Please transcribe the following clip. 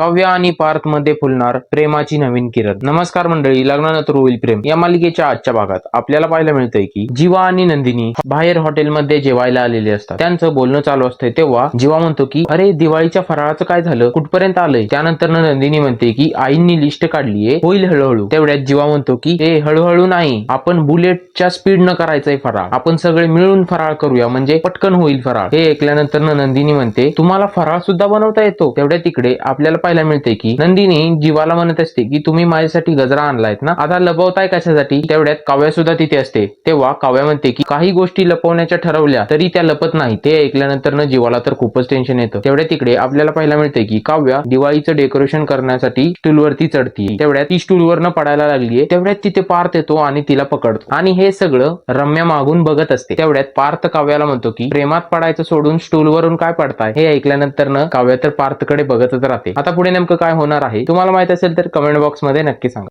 काव्य आणि पार्थमध्ये फुलणार प्रेमाची नवीन किरण. नमस्कार मंडळी लग्नानंतर होईल प्रेम. या मालिकेच्या आजच्या भागात आपल्याला पाहायला मिळतंय की जीवा आणि नंदिनी बाहेर हॉटेलमध्ये जेवायला आलेले असतात. त्यांचं बोलणं चालू असतंय तेव्हा जीवा म्हणतो की अरे दिवाळीच्या फराळाचं काय झालं? कुठपर्यंत आलंय? त्यानंतर नंदिनी म्हणते की आईंनी लिस्ट काढलीये होईल हळूहळू. तेवढ्यात जीवा म्हणतो की हे हळूहळू नाही. आपण बुलेटच्या स्पीड न करायचंय फराळ. आपण सगळे मिळून फराळ करूया. म्हणजे पटकन होईल फराळ. हे ऐकल्यानंतर नंदिनी म्हणते तुम्हाला फराळ सुद्धा बनवता येतो. तेवढ्या तिकडे आपल्याला पाहायला मिळते की नंदिनी जीवाला म्हणत असते की तुम्ही माझ्यासाठी गजरा आणलायत ना? आता लपवताय कशासाठी? तेवढ्यात काव्या सुद्धा तिथे असते. तेव्हा काव्या म्हणते की काही गोष्टी लपवण्याच्या ठरवल्या तरी त्या लपत नाही. ते ऐकल्यानंतर ना जीवाला तर खूपच टेन्शन येतं. तेवढ्या तिकडे आपल्याला पाहायला मिळते की काव्या दिवाळीचं डेकोरेशन करण्यासाठी स्टूलवरती चढती. तेवढ्यात ती स्टूलवरनं पडायला लागलीये. तेवढ्यात तिथे पार्थ येतो आणि तिला पकडतो. आणि हे सगळं रम्या मागून बघत असते. तेवढ्यात पार्थ काव्याला म्हणतो की प्रेमात पडायचं सोडून स्टूलवरून काय पडताय? हे ऐकल्यानंतर न काव्या तर पार्थकडे बघतच राहते. आता पुढे नेमकं काय होणार आहे तुम्हाला माहीत असेल तर कमेंट बॉक्समध्ये नक्की सांगा.